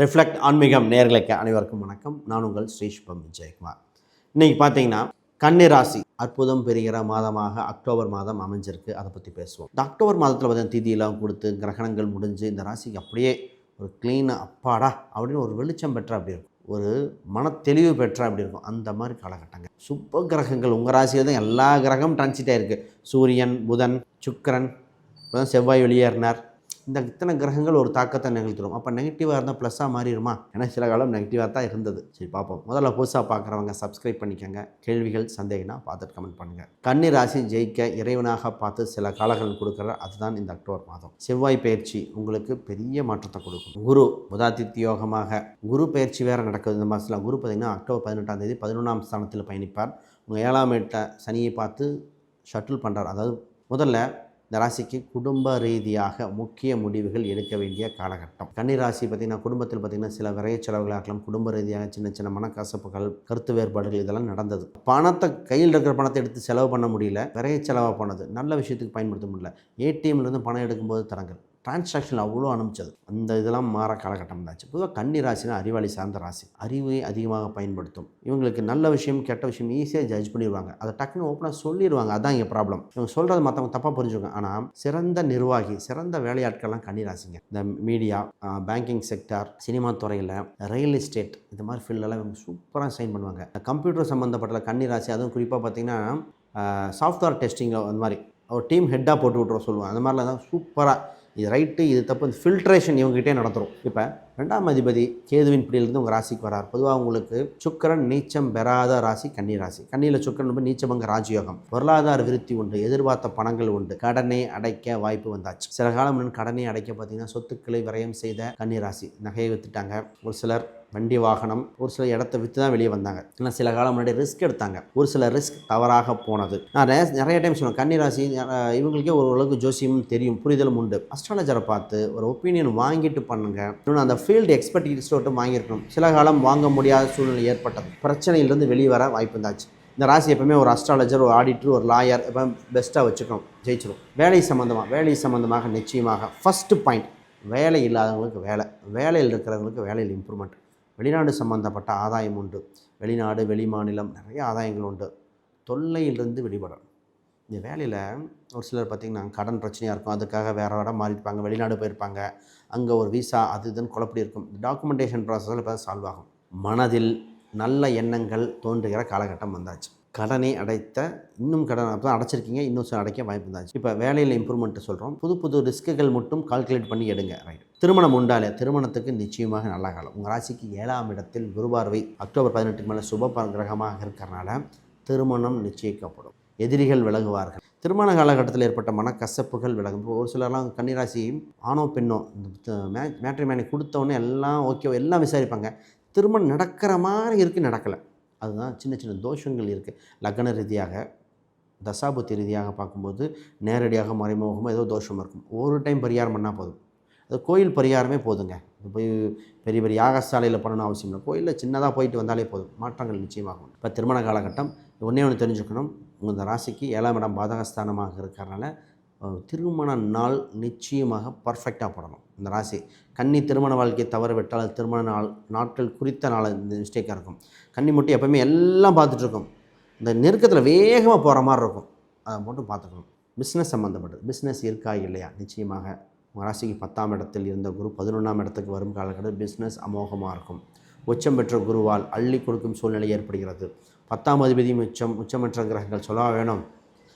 Reflect ஆன்மீகம் நேர்களுக்கு அனைவருக்கும் வணக்கம். நான் உங்கள் ஸ்ரீ சுபம் விஜயகுமார். இன்னைக்கு பார்த்தீங்கன்னா கன்னி ராசி அற்புதம் பெறுகிற மாதமாக அக்டோபர் மாதம் அமைஞ்சிருக்கு. அதை பற்றி பேசுவோம். இந்த அக்டோபர் மாதத்தில் பார்த்தீங்கன்னா திதியெல்லாம் கொடுத்து கிரகணங்கள் முடிஞ்சு இந்த ராசிக்கு அப்படியே ஒரு க்ளீனாக அப்பாடா அப்படின்னு ஒரு வெளிச்சம் பெற்ற அப்படி இருக்கும். ஒரு மன தெளிவு பெற்ற அப்படி இருக்கும். அந்த மாதிரி காலகட்டங்கள். சுப்ப கிரகங்கள். உங்கள் ராசியில் தான் எல்லா கிரகமும் டிரான்சிட்டாக இருக்குது சூரியன் புதன் சுக்கிரன் இப்பதான் செவ்வாய் வெளியேறினார். இந்த இத்தனை கிரகங்கள் ஒரு தாக்கத்தை நிகழ்த்திடும் அப்போ நெகட்டிவாக இருந்தால் ப்ளஸ்ஸாக மாறிடுமா? ஏன்னா சில காலம் நெகட்டிவாக தான் இருந்தது. சரி பார்ப்போம். முதல்ல புதுசாக பார்க்குறவங்க சப்ஸ்கிரைப் பண்ணிக்கோங்க. கேள்விகள் சந்தேகம்னா பார்த்துட்டு கமெண்ட் பண்ணுங்கள் கன்னி ராசி ஜெயிக்க இறைவனாக பார்த்து சில காலங்கள் கொடுக்குற அதுதான் இந்த அக்டோபர் மாதம். செவ்வாய் பயிற்சி உங்களுக்கு பெரிய மாற்றத்தை கொடுக்கும். குரு புதாதித்ய யோகமாக. குரு பயிற்சி வேறு நடக்குது. இந்த மாதத்தில் குரு பார்த்திங்கன்னா அக்டோபர் பதினெட்டாம் தேதி பதினொன்றாம் ஸ்தானத்தில் பயணிப்பார். உங்கள் ஏழாம் எட்ட சனியை பார்த்து ஷட்டில் பண்ணுறார் அதாவது முதல்ல இந்த ராசிக்கு குடும்ப ரீதியாக முக்கிய முடிவுகள் எடுக்க வேண்டிய காலகட்டம். கன்னி ராசி பார்த்திங்கன்னா குடும்பத்தில் பார்த்திங்கன்னா சில விரைய செலவுகளாகலாம் குடும்ப ரீதியாக சின்ன சின்ன மனக்கசப்புகள் கருத்து வேறுபாடுகள் இதெல்லாம் நடந்தது. பணத்தை கையில் இருக்கிற பணத்தை எடுத்து செலவு பண்ண முடியல. விரைய செலவாக போனது. நல்ல விஷயத்துக்கு பயன்படுத்த முடியல. ஏடிஎம்லேருந்து பணம் எடுக்கும்போது தரங்கள். டிரான்சாக்ஷன் அவ்வளோ அனுப்பிச்சது அந்த இதெல்லாம் மாற காலகட்டம் தாச்சு பொதுவாக கன்னி ராசினா அறிவாளி சார்ந்த ராசி. அறிவை அதிகமாக பயன்படுத்தும். இவங்களுக்கு நல்ல விஷயம் கெட்ட விஷயம் ஈஸியாக ஜட்ஜ் பண்ணிடுவாங்க. அதை டக்குன்னு ஓப்பனாக சொல்லிடுவாங்க. அதான் இங்கே ப்ராப்ளம் இவங்க சொல்கிறது மற்றவங்க தப்பாக புரிஞ்சுக்கோங்க. ஆனால் சிறந்த நிர்வாகி சிறந்த வேலையாட்கள்லாம் கன்னி ராசிங்க. இந்த மீடியா பேங்கிங் செக்டார் சினிமா துறையில் ரியல் எஸ்டேட் இந்த மாதிரி ஃபீல்டெல்லாம் இவங்க சூப்பராக சைன் பண்ணுவாங்க. கம்ப்யூட்டர் சம்மந்தப்பட்ட கன்னி ராசி அதுவும் குறிப்பாக பார்த்தீங்கன்னா சாஃப்ட்வேர் டெஸ்டிங்கில் அந்த மாதிரி. ஒரு டீம் ஹெட்டாக போட்டு விட்ற சொல்லுவாங்க. அந்த மாதிரிலாம் தான் சூப்பராக இது ரைட்டு இது தப்பு. இந்த ஃபில்ட்ரேஷன் இவங்ககிட்டே நடந்துடும் இப்போ ரெண்டாம் அதிபதி கேதுவின் பிடியிலிருந்து உங்கள் ராசிக்கு வரார். பொதுவாக உங்களுக்கு சுக்கரன் நீச்சம் பெறாத ராசி கன்னி ராசி. கன்னியில் சுக்கரன் ரொம்ப நீச்சபங்க ராஜயோகம். பொருளாதார விருத்தி உண்டு எதிர்பார்த்த பணங்கள் உண்டு. கடனை அடைக்க வாய்ப்பு வந்தாச்சு. சில காலம் கடனை அடைக்க பார்த்தீங்கன்னா சொத்துக்களை விரயம் செய்த கன்னி ராசி. நகையை வித்துட்டாங்க. ஒரு சிலர் வண்டி வாகனம் ஒரு சில இடத்த விற்று தான் வெளியே வந்தாங்க. ஏன்னா சில காலம் முன்னாடி ரிஸ்க் எடுத்தாங்க. ஒரு சில ரிஸ்க் தவறாக போனது. நான் நிறைய டைம் சொன்னேன் கன்னிராசி இவங்களுக்கே ஒரு ஓரளவுக்கு ஜோசியம் தெரியும் புரிதலும் உண்டு. அஸ்ட்ராலஜரை பார்த்து ஒரு ஒப்பீனியன் வாங்கிட்டு பண்ணுங்க. இன்னொன்று அந்த ஃபீல்டு எக்ஸ்பர்ட் ரிசோர்ட்டும் வாங்கியிருக்கணும். சில காலம் வாங்க முடியாத சூழ்நிலை ஏற்பட்டது. பிரச்சனையிலிருந்து வெளியே வர வாய்ப்பு இருந்தாச்சு இந்த ராசி எப்பவுமே ஒரு அஸ்ட்ராலஜர் ஒரு ஆடிட்டர் ஒரு லாயர் எப்போ பெஸ்ட்டாக வச்சுக்கணும். ஜெயிச்சிடும் வேலை சம்மந்தமாக வேலை சம்மந்தமாக நிச்சயமாக ஃபஸ்ட்டு பாயிண்ட் வேலை இல்லாதவங்களுக்கு வேலை. வேலையில் இருக்கிறவங்களுக்கு வேலையில் இம்ப்ரூவ்மெண்ட் வெளிநாடு சம்மந்தப்பட்ட ஆதாயம் உண்டு. வெளிநாடு வெளி மாநிலம் நிறைய ஆதாயங்கள் உண்டு. தொல்லையிலிருந்து வெளிப்படணும். இந்த வேலையில் ஒரு சிலர் பார்த்திங்கன்னா கடன் பிரச்சனையாக இருக்கும். அதுக்காக வேறு இடம் மாறியிருப்பாங்க வெளிநாடு போயிருப்பாங்க. அங்கே ஒரு விசா அது இதுன்னு குழப்படி இருக்கும். டாக்குமெண்டேஷன் ப்ராசஸில் இப்போ சால்வ் ஆகும். மனதில் நல்ல எண்ணங்கள் தோன்றுகிற காலகட்டம் வந்தாச்சு. கடனை அடைத்த இன்னும் கடன் அப்போ அடைச்சிருக்கீங்க. இன்னும் சில அடைக்க வாய்ப்பு இருந்தாச்சு. இப்போ வேலையில் இம்ப்ரூவ்மெண்ட் சொல்கிறோம் புது புது ரிஸ்க்குகள் மட்டும் கால்குலேட் பண்ணி எடுங்க. ரைட் திருமணம் உண்டாலே திருமணத்துக்கு நிச்சயமாக நல்ல காலம். உங்கள் ராசிக்கு ஏழாம் இடத்தில் குருபார்வை அக்டோபர் பதினெட்டுக்கு மேலே சுப கிரகமாக இருக்கிறனால திருமணம் நிச்சயிக்கப்படும். எதிரிகள் விலகுவார்கள். திருமண காலகட்டத்தில் ஏற்பட்ட மனக்கசப்புகள் விலகும். இப்போ ஒரு சிலர்லாம் கன்னிராசி ஆணோ பெண்ணோ இந்த மே மேட்ரிமேனி கொடுத்தவொடனே எல்லாம் ஓகே எல்லாம் விசாரிப்பாங்க. திருமணம் நடக்கிற மாதிரி இருக்குது நடக்கலை. அதுதான் சின்ன சின்ன தோஷங்கள் இருக்குது லக்ன ரீதியாக தசாபுத்தி ரீதியாக பார்க்கும்போது நேரடியாக மறைமுகமாக ஏதோ தோஷம் இருக்கும். ஒரு டைம் பரிகாரம் பண்ணால் போதும். அது கோயில் பரிகாரமே போதுங்க. போய் பெரிய பெரிய யாகசாலையில் பண்ணணும் அவசியம் இல்லை. கோயிலில் சின்னதாக போயிட்டு வந்தாலே போதும். மாற்றங்கள் நிச்சயமாகும். இப்போ திருமண காலகட்டம் ஒன்றே ஒன்று தெரிஞ்சுக்கணும். இந்த ராசிக்கு ஏழாம் இடம் பாதகஸ்தானமாக இருக்கிறனால திருமண நாள் நிச்சயமாக பர்ஃபெக்டாக போடணும். இந்த ராசி கன்னி திருமண வாழ்க்கையை தவற விட்டால் அது திருமண நாள் நாட்கள் குறித்த நாள் இந்த மிஸ்டேக்காக இருக்கும். கன்னி மட்டும் எப்போயுமே எல்லாம் பார்த்துட்ருக்கும் இந்த நெருக்கத்தில் வேகமாக போகிற மாதிரி இருக்கும். அதை மட்டும் பார்த்துக்கணும். பிஸ்னஸ் சம்மந்தப்பட்டது பிஸ்னஸ் இருக்கா இல்லையா? நிச்சயமாக. உங்கள் ராசிக்கு பத்தாம் இடத்தில் இருந்த குரு பதினொன்றாம் இடத்துக்கு வரும் காலக்கட்டத்தில் பிஸ்னஸ் அமோகமாக இருக்கும். உச்சம் பெற்ற குருவால் அள்ளி கொடுக்கும் சூழ்நிலை ஏற்படுகிறது. பத்தாம் அதிபதியும் உச்சம் உச்சமற்ற கிரகங்கள் சொல்ல வேணும்.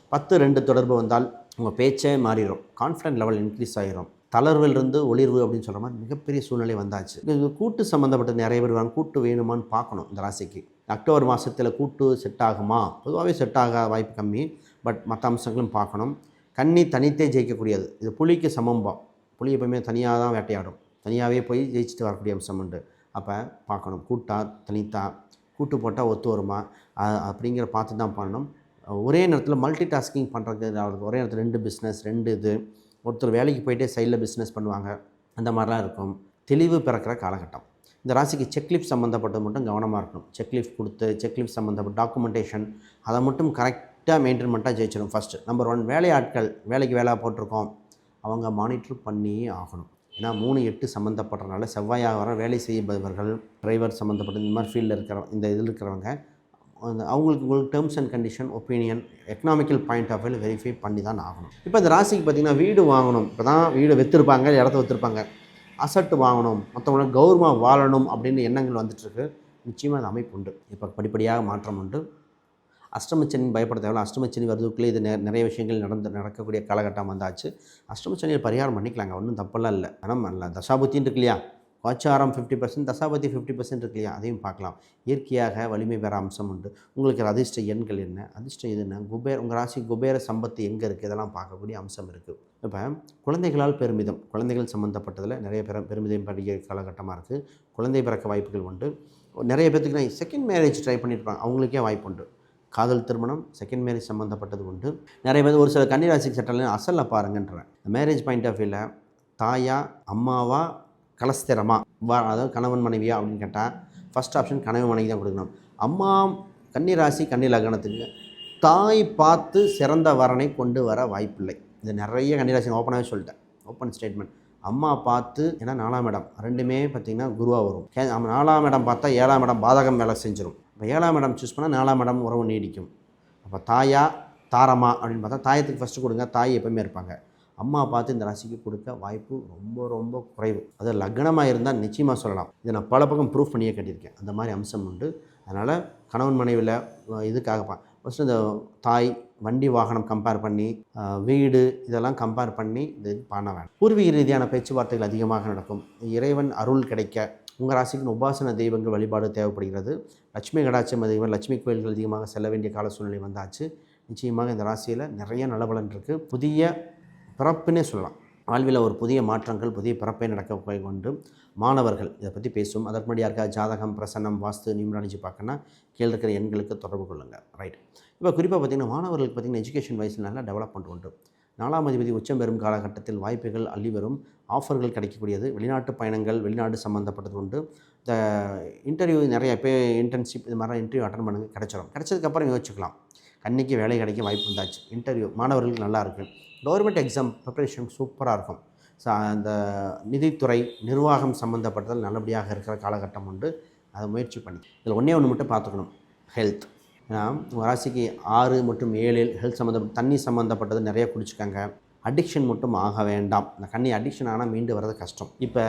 பத்து ரெண்டு தொடர்பு வந்தால் உங்கள் பேச்சே மாறிடும் கான்ஃபிடென்ட் லெவல் இன்க்ரீஸ் ஆகிரும் தளர்விலிருந்து ஒளிர்வு அப்படின்னு சொல்கிற மாதிரி மிகப்பெரிய சூழ்நிலை வந்தாச்சு. இது கூட்டு சம்மந்தப்பட்ட நிறைய பேர் வாங்க கூட்டு வேணுமான்னு பார்க்கணும் இந்த ராசிக்கு. அக்டோபர் மாதத்தில் கூட்டு செட் ஆகுமா? பொதுவாகவே செட் ஆக வாய்ப்பு கம்மி. பட் மற்ற அம்சங்களும் பார்க்கணும். கன்னி தனித்தே ஜெயிக்கக்கூடியது. இது புலிக்கு சமம்பம் புலி எப்பவுமே தனியாக தான் வேட்டையாடும். தனியாகவே போய் ஜெயிச்சுட்டு வரக்கூடிய அம்சம் உண்டு. அப்போ பார்க்கணும். கூட்டா தனித்தா கூட்டு போட்டால் ஒத்து வருமா? அப்படிங்கிற பார்த்து தான் பண்ணணும். ஒரே நேரத்தில் மல்டி டாஸ்கிங் பண்ணுறது அவருக்கு ஒரே நேரத்தில் ரெண்டு பிஸ்னஸ் ரெண்டு இது ஒருத்தர் வேலைக்கு போயிட்டே சைடில் பிஸ்னஸ் பண்ணுவாங்க. அந்த மாதிரிலாம் இருக்கும். தெளிவு பிறக்கிற காலகட்டம். இந்த ராசிக்கு செக்லிஃப் சம்மந்தப்பட்டது மட்டும் கவனமாக இருக்கணும். செக்லிஃப் கொடுத்து செக்லிஃப் சம்மந்தப்பட்ட டாக்குமெண்டேஷன் அதை மட்டும் கரெக்டாக மெயின்டைன் பண்ணிட்டா ஜெயிச்சிடும் ஃபஸ்ட்டு நம்பர் ஒன் வேலையாட்கள் வேலைக்கு வேலை போட்டிருக்கோம். அவங்க மானிட்டர் பண்ணியே ஆகணும். ஏன்னா மூணு எட்டு சம்மந்தப்படுறனால செவ்வாயாக வர வேலை செய்பவர்கள் டிரைவர் சம்மந்தப்பட்ட இந்த மாதிரி ஃபீல்டில் இருக்கிற இந்த இதில் இருக்கிறவங்க அந்த அவங்களுக்கு உங்களுக்கு terms and condition opinion economical point of view verify பண்ணி தான் ஆகணும். இப்போ இந்த ராசிக்கு பார்த்திங்கன்னா வீடு வாங்கணும். இப்போ தான் வீடு விற்றுருப்பாங்க இடத்த விற்றுருப்பாங்க அசட்டு வாங்கணும். மற்றவங்க கௌரவமாக வாழணும் அப்படின்னு எண்ணங்கள் வந்துட்டுருக்கு நிச்சயமாக அந்த அமைப்பு உண்டு இப்போ படிப்படியாக மாற்றம் உண்டு. அஷ்டமச்சனி பயப்பட தேவையில்ல அஷ்டமச்சனி வருதுக்குள்ளே இது நிறைய விஷயங்கள் நடந்து நடக்கக்கூடிய காலகட்டம் வந்தாச்சு. அஷ்டமச்சனியை பரிகாரம் பண்ணிக்கலாங்க. ஒன்றும் தப்பெல்லாம் இல்லை. ஆனால் இல்லை தசாபுத்தின்னு இருக்கு இல்லையா? கோச்சாரம் ஃபிஃப்டி பர்சன்ட் தசாபதி ஃபிஃப்டி பர்சன்ட் இருக்கு இல்லையா? அதையும் பார்க்கலாம். இயற்கையாக வலிமை பெற அம்சம் உண்டு. உங்களுக்கு அதிர்ஷ்ட எண்கள் என்ன? அதிர்ஷ்டம் இது என்ன குபேர் உங்கள் ராசி குபேர சம்பத்து எங்கே இருக்குது இதெல்லாம் பார்க்கக்கூடிய அம்சம் இருக்குது இப்போ குழந்தைகளால் பெருமிதம். குழந்தைகள் சம்மந்தப்பட்டதில் நிறைய பெரு பெருமிதம் படிக்கிற காலகட்டமாக இருக்குது குழந்தை பிறக்க வாய்ப்புகள் உண்டு. நிறைய பேர்த்துக்கு நான் செகண்ட் மேரேஜ் ட்ரை பண்ணியிருப்பாங்க அவங்களுக்கே வாய்ப்பு உண்டு. காதல் திருமணம் செகண்ட் மேரேஜ் சம்மந்தப்பட்டது உண்டு. நிறைய பேர் ஒரு சில கன்னிராசிக்கு சட்டத்தில் அசலில் பாருங்கன்றேன் மேரேஜ் பாயிண்ட் ஆஃப் வியூவில் தாயா அம்மாவா கலஸ்திரமா? வா அதாவது கணவன் மனைவியா அப்படின்னு கேட்டால் ஃபஸ்ட் ஆப்ஷன் கணவன் மனைவி தான் கொடுக்கணும். அம்மா கன்னிராசி கன்னி லக்னத்துக்கு தாய் பார்த்து சிறந்த வரனை கொண்டு வர வாய்ப்பில்லை. இது நிறைய கன்னிராசி ஓப்பனாகவே சொல்லிட்டேன். ஓப்பன் ஸ்டேட்மெண்ட் அம்மா பார்த்து ஏன்னா நாலாம் இடம். ரெண்டுமே பார்த்திங்கன்னா குருவாக வரும். கே நாலாம் இடம் பார்த்தா ஏழாம் இடம் பாதகம் வேலை செஞ்சிடும் இப்போ ஏழாம் இடம் சூஸ் பண்ணால் நாலாம் இடம் உறவு நீடிக்கும். அப்போ தாயா தாரமா அப்படின்னு பார்த்தா தாயத்துக்கு ஃபஸ்ட்டு கொடுங்க. தாய் எப்போவுமே இருப்பாங்க. அம்மா பார்த்து இந்த ராசிக்கு கொடுக்க வாய்ப்பு ரொம்ப ரொம்ப குறைவு. அது லக்னமாக இருந்தால் நிச்சயமாக சொல்லலாம். இதை நான் பல பக்கம் ப்ரூஃப் பண்ணியே கட்டியிருக்கேன். அந்த மாதிரி அம்சம் உண்டு. அதனால் கணவன் மனைவியில் இதுக்காக ஃபஸ்ட்டு இந்த தாய் வண்டி வாகனம் கம்பேர் பண்ணி வீடு இதெல்லாம் கம்பேர் பண்ணி இது பண்ண வேணும். பூர்வீக ரீதியான பேச்சுவார்த்தைகள் அதிகமாக நடக்கும். இறைவன் அருள் கிடைக்க உங்கள் ராசிக்கு உபாசன தெய்வங்கள் வழிபாடு தேவைப்படுகிறது. லட்சுமி கடாட்சம் அதிகம் லட்சுமி கோயில்கள் அதிகமாக செல்ல வேண்டிய கால சூழ்நிலை வந்தாச்சு. நிச்சயமாக இந்த ராசியில் நிறைய நலபலன் இருக்குது புதிய பிறப்புன்னே சொல்லலாம். வாழ்வில் ஒரு புதிய மாற்றங்கள் புதிய பிறப்பை நடக்க போய் கொண்டு மாணவர்கள் இதை பற்றி பேசும் அதற்கு முன்னாடி யாருக்கா ஜாதகம் பிரசன்னம் வாஸ்து நியூமராலஜி பார்க்கணுன்னா கீழே இருக்கிற எண்களுக்கு தொடர்பு கொள்ளுங்கள் ரைட் இப்போ குறிப்பாக பார்த்திங்கன்னா மாணவர்களுக்கு பார்த்திங்கன்னா எஜுகேஷன் வைஸில் நல்லா டெவலப்மெண்ட் உண்டு. நாலாம் அதிபதி உச்சம் பெறும் காலகட்டத்தில் வாய்ப்புகள் அள்ளி வரும் ஆஃபர்கள் கிடைக்கக்கூடியது. வெளிநாட்டு பயணங்கள் வெளிநாடு சம்மந்தப்பட்டது உண்டு. இந்த இன்டர்வியூ நிறைய பேர் இன்டர்ன்ஷிப் இது மாதிரிலாம் இன்டர்வியூ அட்டன் பண்ணுங்க கிடைச்சிடும் கிடைச்சதுக்கப்புறம் யோசிச்சுக்கலாம். கன்னிக்கு வேலை கிடைக்க வாய்ப்பு இருந்தாச்சு இன்டர்வியூ மாணவர்களுக்கு நல்லா இருக்கும் கவர்மெண்ட் எக்ஸாம் ப்ரிப்பரேஷன் சூப்பராக இருக்கும். ஸோ அந்த நிதித்துறை நிர்வாகம் சம்மந்தப்பட்டதில் நல்லபடியாக இருக்கிற காலகட்டம் உண்டு. அதை முயற்சி பண்ணி. இதில் ஒன்றே ஒன்று மட்டும் பார்த்துக்கணும். ஹெல்த். ஏன்னா ராசிக்கு ஆறு மற்றும் ஏழில் ஹெல்த் சம்மந்தப்பட்ட தண்ணி சம்மந்தப்பட்டது நிறைய குடிச்சுக்கங்க. அடிக்ஷன் மட்டும் ஆக வேண்டாம். இந்த கண்ணி அடிக்ஷன் ஆனால் மீண்டு வர்றது கஷ்டம். இப்போ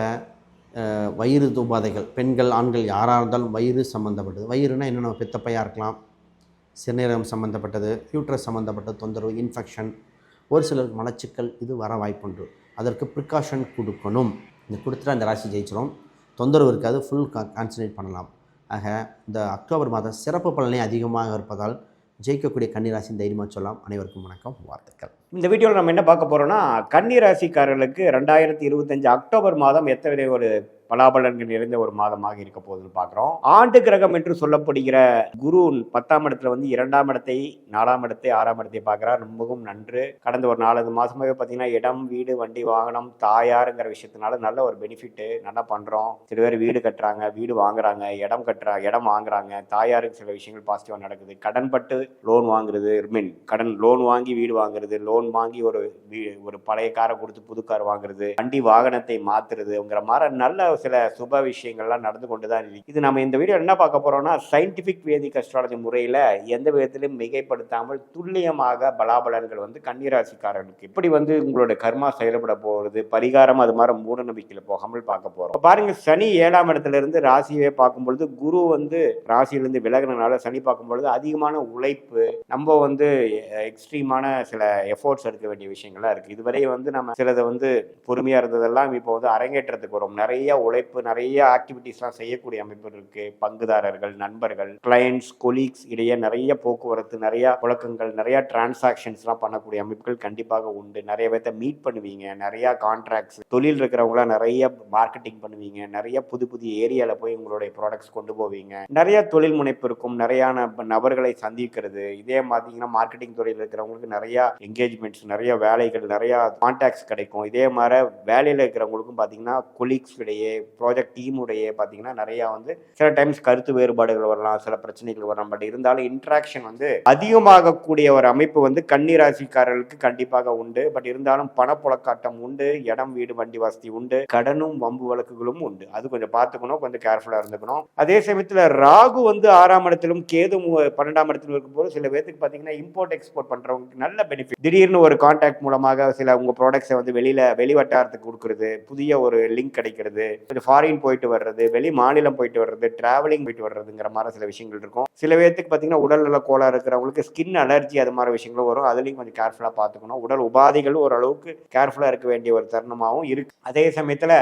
வயிறு உபாதைகள் பெண்கள் ஆண்கள் யாராக இருந்தாலும் வயிறு சம்மந்தப்பட்டது வயிறுனா என்னென்ன பித்தப்பையாக இருக்கலாம். சிறுநீரகம் சம்மந்தப்பட்டது ஃபியூட்டர் சம்மந்தப்பட்ட தொந்தரவு இன்ஃபெக்ஷன் ஒரு சிலருக்கு மலச்சிக்கல் இது வர வாய்ப்புண்டு. அதற்கு ப்ரிகாஷன் கொடுக்கணும். இந்த கொடுத்துட்டு அந்த ராசி ஜெயிச்சிடும் தொந்தரவு இருக்காது ஃபுல் கான்சன்ட்ரேட் பண்ணலாம். ஆக இந்த அக்டோபர் மாதம் சிறப்பு பலனே அதிகமாக இருப்பதால் ஜெயிக்கக்கூடிய கன்னிராசி தைரியமாக சொல்லலாம். அனைவருக்கும் வணக்கம் வாழ்த்துக்கள். இந்த வீடியோவில் நம்ம என்ன பார்க்க போகிறோம்னா கன்னி ராசிக்காரர்களுக்கு ரெண்டாயிரத்தி இருபத்தஞ்சு அக்டோபர் மாதம் எத்தனை ஒரு பலாபலன்கள் நிறைந்த ஒரு மாதமாக இருக்க போகுதுன்னு பார்க்குறோம். ஆண்டு கிரகம் என்று சொல்லப்படுகிற குரு பத்தாம் இடத்துல வந்து இரண்டாம் இடத்தை நாலாம் இடத்தை ஆறாம் இடத்தை பார்க்குறார். ரொம்பவும் நன்று. கடந்த ஒரு நாலு மாதமாகவே பார்த்தீங்கன்னா இடம் வீடு வண்டி வாகனம் தாயாருங்கிற விஷயத்தினால நல்ல ஒரு பெனிஃபிட்டு நல்லா பண்ணுறோம் சில பேர் வீடு கட்டுறாங்க வீடு வாங்குறாங்க இடம் கட்டுறாங்க இடம் வாங்குறாங்க. தாயாருக்கு சில விஷயங்கள் பாசிட்டிவாக நடக்குது. கடன் பட்டு லோன் வாங்குறது மீன் கடன் லோன் வாங்கி வீடு வாங்குறது லோன் வாங்கி ஒரு ஒரு பழைய காரை கொடுத்து புது கார் வாங்குறது வண்டி வாகனத்தை மாத்துறதுங்கிற மாதிரி நல்ல சில சுப விஷயங்கள்லாம் நடந்து கொண்டு தான் இருக்கு. இது நம்ம இந்த வீடியோ என்ன பார்க்க போறோம்னா சயின்டிபிக் வேதிக் அஸ்ட்ராலஜி முறையில எந்த விதத்திலும் மிகைப்படுத்தாமல் துல்லியமாக பலாபலன்கள் வந்து கன்னிராசிக்காரர்களுக்கு. எப்படி வந்து உங்களோட கர்மா செயல்பட போகிறது பரிகாரம் அது மாதிரி மூட நம்பிக்கையில் போகாமல் பார்க்க போறோம். பாருங்க சனி ஏழாம் இடத்துல இருந்து ராசியை பார்க்கும் பொழுது குரு வந்து ராசியிலிருந்து விலகினால சனி பார்க்கும் பொழுது அதிகமான உழைப்பு நம்ம வந்து எக்ஸ்ட்ரீமான சில எஃபோர்ட்ஸ் எடுக்க வேண்டிய விஷயங்கள்லாம் இருக்கு. இதுவரை வந்து நம்ம சிலதை வந்து பொறுமையா இருந்ததெல்லாம் இப்போ வந்து அரங்கேற்றத்துக்கு வரும். நிறைய உழைப்பு நிறைய ஆக்டிவிட்டீஸ்லாம் செய்யக்கூடிய அமைப்பு இருக்கு. பங்குதாரர்கள் நண்பர்கள் கிளையண்ட்ஸ் கொலீக்ஸ் இடையே நிறைய போக்குவரத்து நிறைய புழக்கங்கள் நிறைய டிரான்சாக்ஷன்ஸ்லாம் பண்ணக்கூடிய அமைப்புகள் கண்டிப்பாக உண்டு. நிறைய பேர்த்த மீட் பண்ணுவீங்க. நிறைய கான்ட்ராக்ட்ஸ் தொழில் இருக்கிறவங்களாம் நிறைய மார்க்கெட்டிங் பண்ணுவீங்க. நிறைய புது புதிய ஏரியாவில் போய் உங்களுடைய ப்ராடக்ட்ஸ் கொண்டு போவீங்க. நிறைய தொழில் முனைப்பு இருக்கும். நிறைய நபர்களை சந்திக்கிறது. இதே பார்த்தீங்கன்னா மார்க்கெட்டிங் துறையில் இருக்கிறவங்களுக்கு நிறைய என்கேஜ்மெண்ட் என்கேஜ்மெண்ட்ஸ் நிறைய வேலைகள் நிறையா கான்டாக்ட்ஸ் கிடைக்கும். இதே மாதிரி வேலையில் இருக்கிறவங்களுக்கும் பார்த்தீங்கன்னா கொலீக்ஸ் இடையே ப்ராஜெக்ட் டீம் இடையே பார்த்தீங்கன்னா நிறையா வந்து சில டைம்ஸ் கருத்து வேறுபாடுகள் வரலாம் சில பிரச்சனைகள் வரலாம். பட் இருந்தாலும் இன்ட்ராக்ஷன் வந்து அதிகமாகக்கூடிய ஒரு அமைப்பு வந்து கண்ணீராசிக்காரர்களுக்கு கண்டிப்பாக உண்டு. பட் இருந்தாலும் பணப்புழக்காட்டம் உண்டு இடம் வீடு வண்டி வசதி உண்டு கடனும் வம்பு வழக்குகளும் உண்டு. அது கொஞ்சம் பார்த்துக்கணும் கொஞ்சம் கேர்ஃபுல்லாக இருந்துக்கணும். அதே சமயத்தில் ராகு வந்து ஆறாம் இடத்திலும் கேது பன்னெண்டாம் இடத்திலும் இருக்கும்போது சில பேர்த்துக்கு பார்த்தீங்கன்னா இம்போர்ட் எக்ஸ்போர்ட் பண்ணுறவங்களுக்கு நல்ல பெனிஃபிட் திடீர்னு ஒரு கான்டாக்ட் மூலமாக சில உங்கள் ப்ராடக்ட்ஸை வந்து வெளியில் வெளி வட்டாரத்துக்கு கொடுக்குறது புதிய ஒரு லிங்க் கிடைக்கிறது கொஞ்சம் ஃபாரின் போயிட்டு வர்றது வெளி மாநிலம் போயிட்டு வர்றது டிராவலிங் போயிட்டு வர்றதுங்கிற மாதிரி சில விஷயங்கள் இருக்கும். சில பேர்த்துக்கு பார்த்தீங்கன்னா உடல்நல கோளாறு இருக்கிறவங்களுக்கு ஸ்கின் அலர்ஜி அது மாதிரி விஷயங்களும் வரும். அதுலேயும் கொஞ்சம் கேர்ஃபுல்லாக பார்த்துக்கணும் உடல் உபாதைகள் ஓரளவுக்கு கேர்ஃபுல்லாக இருக்க வேண்டிய ஒரு தருணமாகவும் இருக்கு. அதே சமயத்தில்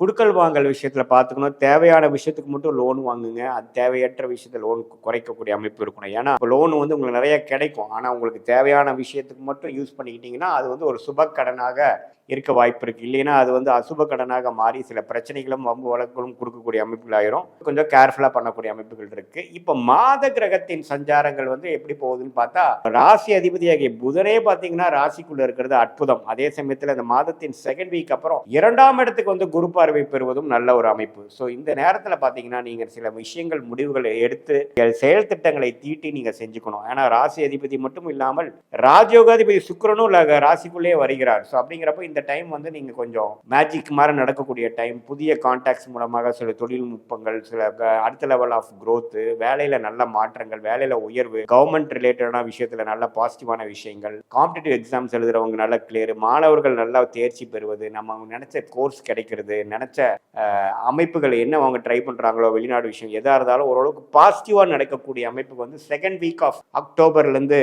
குடுக்கல் வாங்கல் விஷயத்தில் பார்த்துக்கணும் தேவையான விஷயத்துக்கு மட்டும் லோன் வாங்குங்க. அது தேவையற்ற விஷயத்துல லோன் குறைக்கக்கூடிய அமைப்பு இருக்கணும். ஏன்னா லோன் வந்து உங்களுக்கு நிறைய கிடைக்கும். ஆனால் உங்களுக்கு தேவையான விஷயத்துக்கு மட்டும் யூஸ் பண்ணிக்கிட்டீங்கன்னா அது வந்து ஒரு சுப கடனாக இருக்க வாய்ப்பு இருக்குது இல்லைன்னா அது வந்து அசுப கடனாக மாறி சில பிரச்சனைகளும் வம்பு வழக்குகளும் கொடுக்கக்கூடிய அமைப்புகளாயிரும். கொஞ்சம் கேர்ஃபுல்லாக பண்ணக்கூடிய அமைப்புகள் இருக்குது இப்போ மாத கிரகத்தின் சஞ்சாரங்கள் வந்து எப்படி போகுதுன்னு பார்த்தா ராசி அதிபதியாகிய புதனே பார்த்தீங்கன்னா ராசிக்குள்ளே இருக்கிறது அற்புதம். அதே சமயத்தில் இந்த மாதத்தின் செகண்ட் வீக் அப்புறம் இரண்டாம் இடத்துக்கு வந்து குரு பார்வை பெறுவதும் நல்ல ஒரு அமைப்பு. ஸோ இந்த நேரத்தில் பார்த்தீங்கன்னா நீங்கள் சில விஷயங்கள் முடிவுகளை எடுத்து செயல் திட்டங்களை தீட்டி நீங்கள் செஞ்சுக்கணும். ஏன்னா ராசி அதிபதி மட்டும் இல்லாமல் ராஜயோகாதிபதி சுக்கிரனும் ல- ராசிக்குள்ளேயே வருகிறார். ஸோ அப்படிங்கிறப்ப இந்த டைம் வந்து நீங்கள் கொஞ்சம் மேஜிக் மாதிரி நடக்கக்கூடிய டைம் புதிய கான்டாக்ட்ஸ் மூலமாக சில தொழில்நுட்பங்கள் சில அடுத்த லெவல் ஆஃப் க்ரோத்து வேலையில் நல்ல மாற்றங்கள் வேலையில் உயர்வு கவர்மெண்ட் ரிலேட்டடான விஷயத்தில் நல்ல பாசிட்டிவான விஷயங்கள் காம்படிட்டிவ் எக்ஸாம்ஸ் எழுதுறவங்க நல்ல கிளியர் மாணவர்கள் நல்லா தேர்ச்சி பெறுவது நம்ம அவங்க நினைச்ச கோர்ஸ் கிடைக்கிறது நினைச்ச அமைப்புகள் என்ன அவங்க ட்ரை பண்றாங்களோ வெளிநாடு விஷயம் எதா இருந்தாலும் ஓரளவுக்கு பாசிட்டிவா நடக்கக்கூடிய அமைப்புக்கு வந்து செகண்ட் வீக் ஆஃப் அக்டோபர்ல இருந்து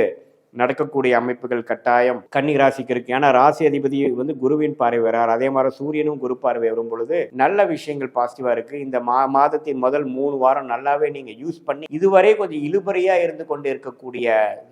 நடக்கக்கூடிய அமைப்புகள் கட்டாயம். கன்னி ராசிக்கு இருக்கு. ஏன்னா ராசி அதிபதி வந்து குருவின் பார்வை வரார். அதே மாதிரி சூரியனும் குரு பார்வை வரும் பொழுது நல்ல விஷயங்கள் பாசிட்டிவா இருக்கு. இந்த மா மாதத்தின் முதல் மூணு வாரம் நல்லாவே நீங்க யூஸ் பண்ணி இதுவரை கொஞ்சம் இழுபறியா இருந்து கொண்டு இருக்கக்கூடிய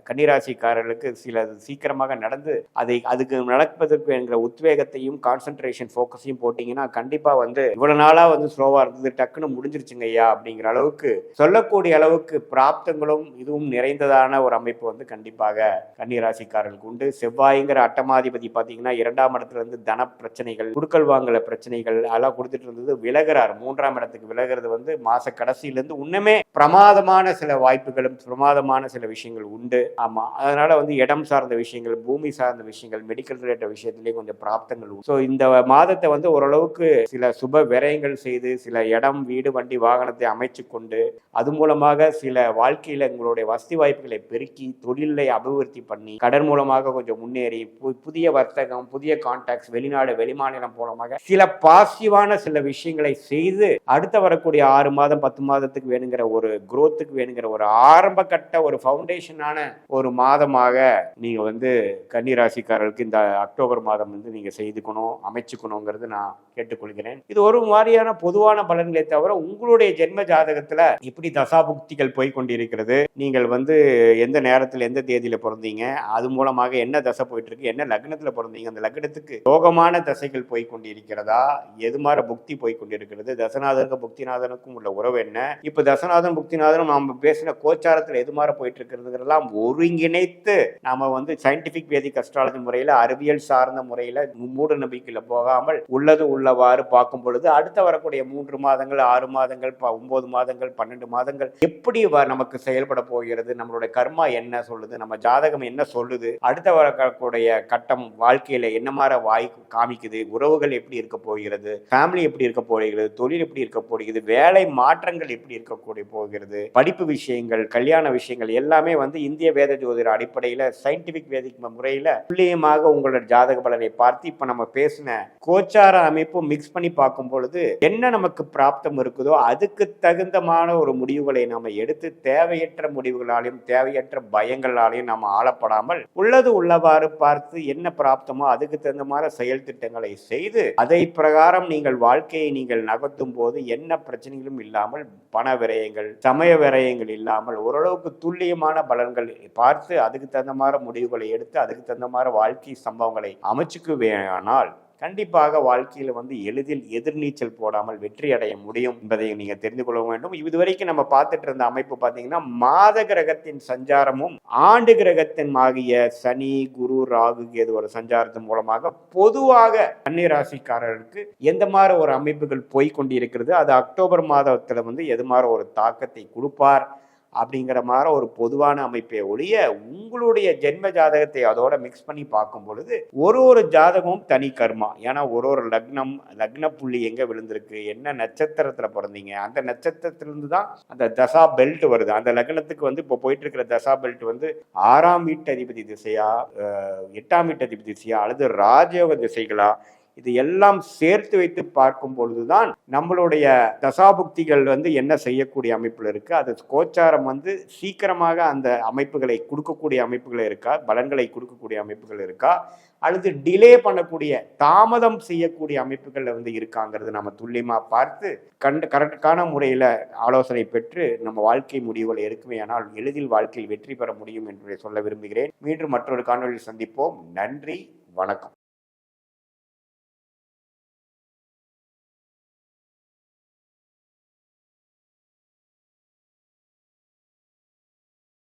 கன்னிராசிக்காரர்களுக்கு சில சீக்கிரமாக நடந்து அதை அதுக்கு நடப்பதற்கு என்கிற உத்வேகத்தையும் கான்சென்ட்ரேஷன் ஃபோக்கஸையும் போட்டீங்கன்னா கண்டிப்பா வந்து இவ்வளவு நாளா வந்து ஸ்லோவா இருந்தது டக்குன்னு முடிஞ்சிருச்சுங்க ஐயா அப்படிங்கிற அளவுக்கு சொல்லக்கூடிய அளவுக்கு பிராப்தங்களும் இதுவும் நிறைந்ததான ஒரு அமைப்பு வந்து கண்டிப்பாக கன்னிராசிக்காரர்களுக்கு உண்டு. செவ்வாய்ங்கிற அட்டமாதிபதி பார்த்தீங்கன்னா இரண்டாம் இடத்துல இருந்து தன பிரச்சனைகள் குடுக்கல் வாங்கல பிரச்சனைகள் அதெல்லாம் கொடுத்துட்டு இருந்தது. விலகிறார். மூன்றாம் இடத்துக்கு விலகிறது வந்து மாச கடைசியிலேருந்து இன்னுமே பிரமாதமான சில வாய்ப்புகளும் பிரமாதமான சில விஷயங்கள் உண்டு. ஆமாம் அதனால வந்து இடம் சார்ந்த விஷயங்கள் பூமி சார்ந்த விஷயங்கள் மெடிக்கல் ரிலேட்டட் விஷயத்திலேயும் கொஞ்சம் பிராப்தங்கள் ஸோ இந்த மாதத்தை வந்து ஓரளவுக்கு சில சுப விரயங்கள் செய்து சில இடம் வீடு வண்டி வாகனத்தை அமைச்சு கொண்டு அது மூலமாக சில வாழ்க்கையில உங்களுடைய வசதி வாய்ப்புகளை பெருக்கி தொழிலை அபிவிருத்தி பண்ணி கடன் மூலமாக கொஞ்சம் முன்னேறி பு- புதிய வர்த்தகம் புதிய கான்டாக்ட்ஸ் வெளிநாடு வெளிமாநிலம் மூலமாக சில பாசிட்டிவான சில விஷயங்களை செய்து அடுத்த வரக்கூடிய ஆறு மாதம் பத்து மாதத்துக்கு வேணுங்கிற ஒரு குரோத்துக்கு வேணுங்கிற ஒரு ஆரம்ப கட்ட ஒரு ஃபவுண்டேஷனான ஒரு மாதமாக நீங்க வந்து கன்னி ராசிக்காரர்களுக்கு இந்த அக்டோபர் மாதம் வந்து நீங்க செய்துக்கணும் அமைச்சுக்கணுங்கிறது நான் கேட்டுக்கொள்கிறேன். இது ஒரு மாதிரியான பொதுவான பலன்களை தவிர உங்களுடைய ஜென்ம ஜாதகத்துல இப்படி தசாபுக்திகள் போய் கொண்டிருக்கிறது. நீங்கள் வந்து எந்த நேரத்தில் எந்த தேதியில பிறந்தீங்க அது மூலமாக என்ன தசை போயிட்டு இருக்கு என்ன லக்னத்துல பிறந்தீங்க அந்த லக்னத்துக்கு யோகமான தசைகள் போய் கொண்டிருக்கிறதா? எது மாதிரி புக்தி போய் கொண்டிருக்கிறது? தசநாதனுக்கும் புக்திநாதனுக்கும் உள்ள உறவு என்ன? இப்ப தசநாதன் புக்திநாதனும் நாம பேசின கோச்சாரத்துல எது மாதிரி போயிட்டு இருக்கிறதுங்கிறதெல்லாம் ஒருங்கிணைத்து நாம வந்து சயின்டிபிக் வேதிக் அஸ்ட்ராலஜி முறையில அறிவியல் சார்ந்த முறையில மூட நம்பிக்கையில போகாமல் உள்ளது உள்ளவாறு பார்க்கும் பொழுது அடுத்த வரக்கூடிய மூன்று மாதங்கள் ஆறு மாதங்கள் ஒன்பது மாதங்கள் பன்னெண்டு மாதங்கள் எப்படி நமக்கு செயல்பட போகிறது நம்மளுடைய கர்மா என்ன சொல்லுது நம்ம ஜாதகம் என்ன சொல்லுது அடுத்த வரக்கூடிய கட்டம் வாழ்க்கையில என்ன மாதிரி வாய் காமிக்குது உறவுகள் எப்படி இருக்க போகிறது ஃபேமிலி எப்படி இருக்க போகிறது தொழில் எப்படி இருக்க போகிறது வேலை மாற்றங்கள் எப்படி இருக்கக்கூடிய போகிறது படிப்பு விஷயங்கள் கல்யாண விஷயங்கள் எல்லாமே வந்து இந்திய வேத ஜோதிட அடிப்படையில சயின்டிபிக் வேதிக் முறையில துல்லியமாக உங்களோட ஜாதக பலனை பார்த்து இப்ப நம்ம பேசின கோச்சார அமைப்பு அமைப்பும் மிக்ஸ் பண்ணி பார்க்கும் பொழுது என்ன நமக்கு பிராப்தம் இருக்குதோ அதுக்கு தகுந்தமான ஒரு முடிவுகளை நாம் எடுத்து தேவையற்ற முடிவுகளாலையும் தேவையற்ற பயங்களாலையும் நாம் ஆளப்படாமல் உள்ளது உள்ளவாறு பார்த்து என்ன பிராப்தமோ அதுக்கு தகுந்த மாதிரி செயல் திட்டங்களை செய்து அதை பிரகாரம் நீங்கள் வாழ்க்கையை நீங்கள் நகர்த்தும் போது என்ன பிரச்சனைகளும் இல்லாமல் பண விரயங்கள் சமய விரயங்கள் இல்லாமல் ஓரளவுக்கு துல்லியமான பலன்கள் பார்த்து அதுக்கு தகுந்த மாதிரி முடிவுகளை எடுத்து அதுக்கு தகுந்த மாதிரி வாழ்க்கை சம்பவங்களை அமைச்சுக்குவேனால் கண்டிப்பாக வாழ்க்கையில் வந்து எளிதில் எதிர்நீச்சல் போடாமல் வெற்றி அடைய முடியும் என்பதை நீங்க தெரிந்து கொள்ள வேண்டும். இதுவரைக்கும் நம்ம பார்த்துட்டு இருந்த அமைப்பு பார்த்தீங்கன்னா மாத கிரகத்தின் சஞ்சாரமும் ஆண்டு கிரகத்தின் ஆகிய சனி குரு ராகு கேதுவோட சஞ்சாரத்தின் மூலமாக பொதுவாக கன்னிராசிக்காரர்களுக்கு எந்த மாதிரி ஒரு அமைப்புகள் போய்கொண்டிருக்கிறது அது அக்டோபர் மாதத்தில் வந்து எது மாதிரி ஒரு தாக்கத்தை கொடுப்பார் அப்படிங்கிற மாதிரி ஒரு பொதுவான அமைப்பை ஒழிய உங்களுடைய ஜென்ம ஜாதகத்தை அதோட மிக்ஸ் பண்ணி பார்க்கும் பொழுது ஒரு ஒரு ஜாதகமும் தனி கர்மா. ஏன்னா ஒரு ஒரு லக்னம் லக்ன புள்ளி எங்கே விழுந்திருக்கு என்ன நட்சத்திரத்தில் பிறந்தீங்க அந்த நட்சத்திரத்திலிருந்து தான் அந்த தசா பெல்ட் வருது. அந்த லக்னத்துக்கு வந்து இப்போ போயிட்டு இருக்கிற தசா பெல்ட் வந்து ஆறாம் வீட்டு அதிபதி திசையா எட்டாம் வீட்டு அதிபதி திசையா அல்லது ராஜயோக திசைகளா இது எல்லாம் சேர்த்து வைத்து பார்க்கும் பொழுதுதான் நம்மளுடைய தசாபுக்திகள் வந்து என்ன செய்யக்கூடிய அமைப்பில் இருக்கு? அது கோச்சாரம் வந்து சீக்கிரமாக அந்த அமைப்புகளை கொடுக்கக்கூடிய அமைப்புகள் இருக்கா? பலன்களை கொடுக்கக்கூடிய அமைப்புகள் இருக்கா? அல்லது டிலே பண்ணக்கூடிய தாமதம் செய்யக்கூடிய அமைப்புகளில் வந்து இருக்காங்கிறது நம்ம துல்லியமா பார்த்து கண்டு கரெக்டான முறையில ஆலோசனை பெற்று நம்ம வாழ்க்கை முடிவுகளை எடுக்குமே ஆனால் எளிதில் வாழ்க்கையில் வெற்றி பெற முடியும் என்று சொல்ல விரும்புகிறேன். மீண்டும் மற்றொரு காணொலியில் சந்திப்போம். நன்றி வணக்கம்.